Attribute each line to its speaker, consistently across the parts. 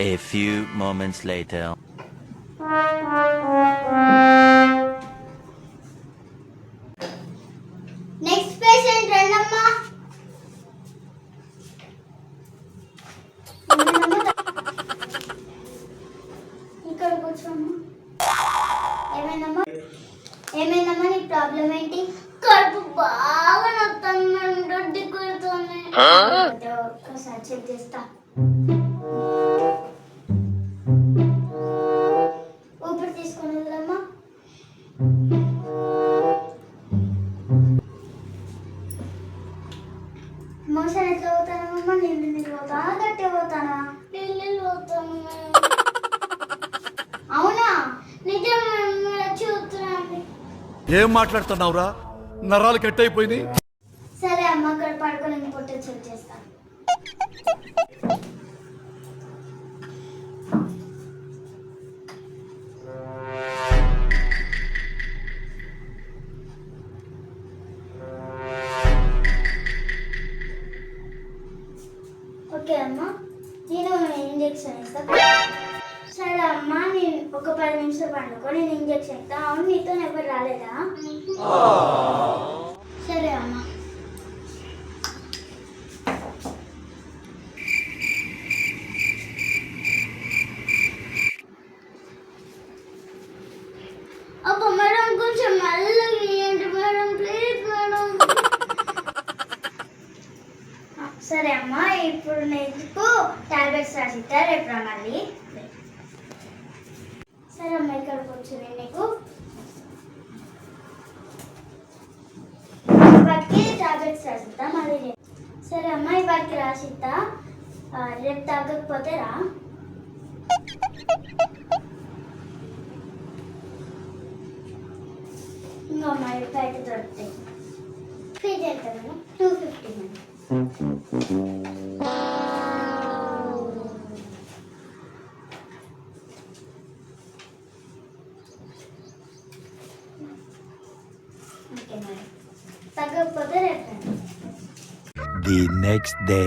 Speaker 1: A few moments later.
Speaker 2: Next patient రండమ్మా ఇక్కడ కూర్చోమ్మా ఏమైందమ్మా ఏమైందమ్మా నీ ప్రాబ్లం ఏంటి కడుపు బాగా నొత్తండి దొడ్డి కుడుతుంది ఒక్కసారి చేస్తా ఊపిరి తీసుకొని
Speaker 3: ఏం మాట్లాడుతున్నావురా నరాలు కట్ అయిపోయినాయి
Speaker 2: సరే అమ్మ అక్కడ పడుకొని ఇంకొకటి చెక్ చేస్తాను ఓకే అమ్మ నేను ఇంజెక్షన్ ఇస్తాను సరే అమ్మా నేను ఒక పది నిమిషాలు పండుకో నేను ఇంజక్షన్ ఇస్తా అవును నీతో ఎవరు రాలేదా సరే అమ్మా కొంచెం ప్లీజ్ సరే అమ్మా ఇప్పుడు నేను టాబ్లెట్స్ రాసిస్తా రేపు రా మళ్ళీ సరే అమ్మ ఇక్కడ కూర్చుని నీకు వాటికి టాబ్లెట్స్ రాసిద్దా మళ్ళీ సరే అమ్మ వాటికి రాసిద్దా రేపు తగ్గకపోతే రా ఇంకో మరి బయట దొరుకుతాయి ఫీజ్ ఎంత two fifty The next day. Next day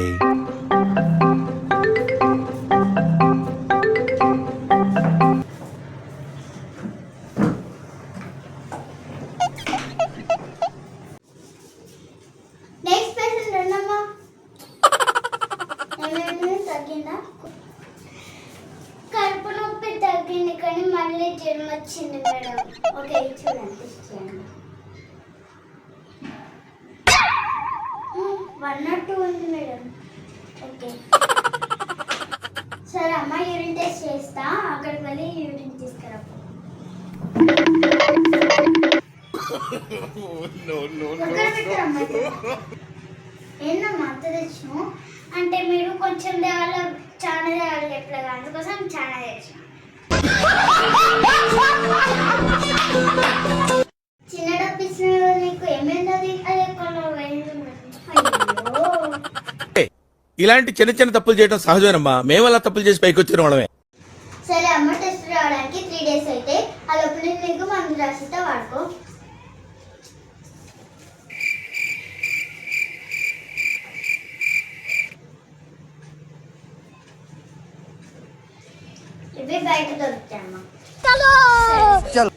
Speaker 2: కడుపు నొప్పి తగ్గింది కానీ మళ్ళీ జ్వరం వచ్చింది మేడం వన్ నాట్ టూ ఉంది మేడం ఓకే సరే అమ్మ యూరిన్ టెస్ట్ చేస్తా అక్కడికి వెళ్ళి యూరిన్ తీసుకురా ఏందమ్మా అంత తెచ్చిన అంటే మీరు కొంచెం దేవాలి చాలా దేవాలి చెప్పలేదు అందుకోసం చాలా తెచ్చిన
Speaker 3: ఇలాంటి చిన్న చిన్న తప్పులు చేయడం సహజమేనమ్మా మేము అలా తప్పులు చేసి పైకి వచ్చిన వాళ్ళమే
Speaker 2: సరే అమ్మ టెస్ట్ రావడానికి త్రీ డేస్ అయితే ఆ లోపల మీకు మందు వాడుకో బయట దొరుకుతాయమ్మా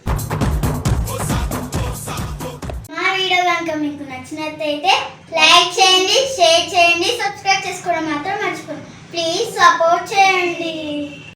Speaker 2: కనుక మీకు నచ్చినట్లయితే లైక్ చేయండి షేర్ చేయండి సబ్స్క్రైబ్ చేసుకోవడం మాత్రం మర్చిపోండి ప్లీజ్ సపోర్ట్ చేయండి